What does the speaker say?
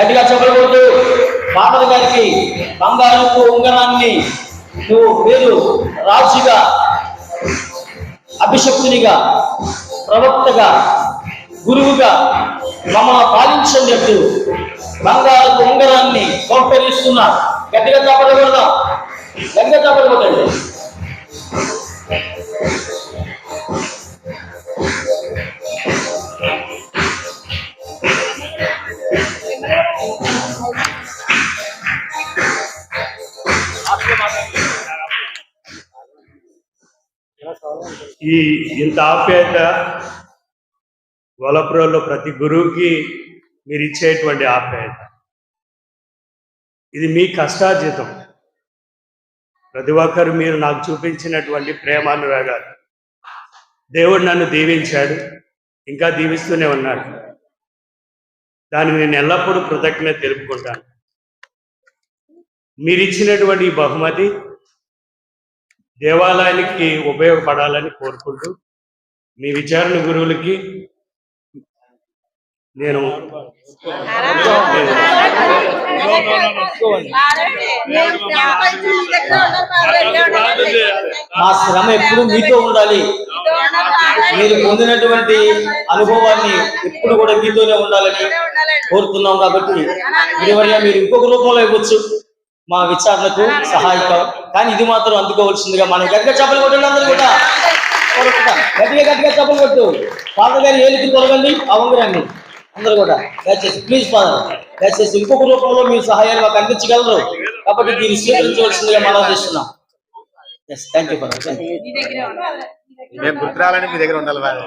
గట్టిగా చెప్పకూడదు ఫాదర్ గారికి బంగారు ఉంగరాన్ని నువ్వు మీరు రాజుగా అభిషక్తునిగా ప్రవక్తగా గురువుగా మమ్మల్ని పాలించండి అంటూ బంగారు ఉంగరాన్ని బహుకరిస్తున్నా గట్టిగా చెప్పకూడదా గట్టిగా చెప్పకూడదండి ఈ ఇంత ఆప్యాయత వలపురంలో ప్రతి గురువుకి మీరు ఇచ్చేటువంటి ఆప్యాయత. ఇది మీ కష్టార్జితం. ప్రతి ఒక్కరు మీరు నాకు చూపించినటువంటి ప్రేమానురాగాలు. దేవుడు నన్ను దీవించాడు ఇంకా దీవిస్తూనే ఉన్నాడు. దానికి నేను ఎల్లప్పుడూ కృతజ్ఞత తెలుపుకుంటాను. మీరు ఇచ్చినటువంటి ఈ బహుమతి దేవాలయానికి ఉపయోగపడాలని కోరుకుంటూ మీ విచారణ గురువులకి నేను మా శ్రమ ఎప్పుడు మీతో ఉండాలి. మీరు పొందినటువంటి అనుభవాన్ని ఎప్పుడు కూడా మీతోనే ఉండాలని కోరుతున్నాం కాబట్టి దీనివల్ల మీరు ఇంకొక రూపంలో ఇవ్వచ్చు మా విచారణకు సహాయకం కానీ ఇది మాత్రం అందుకోవాల్సిందిగా మనం గట్టిగా చెప్పలు కొట్టండి అందరూ కూడా. గట్టిగా గట్టిగా చెప్పలు కొట్టు. ఫాదర్ గారి ఏలికి తొలగండి ఆ ఉంగరాన్ని అందరూ కూడా. దయచేసి ప్లీజ్ ఫాదర్. దయచేసి ఇంకొక రూపంలో మీ సహాయాన్ని మాకు అందించగలరు. కాబట్టి దీన్ని స్వీకరించవలసిందిగా మనం చేస్తున్నాం. ఎస్ థ్యాంక్ యూ మేము గుర్తురాలని మీ దగ్గర ఉండాలి బాగా.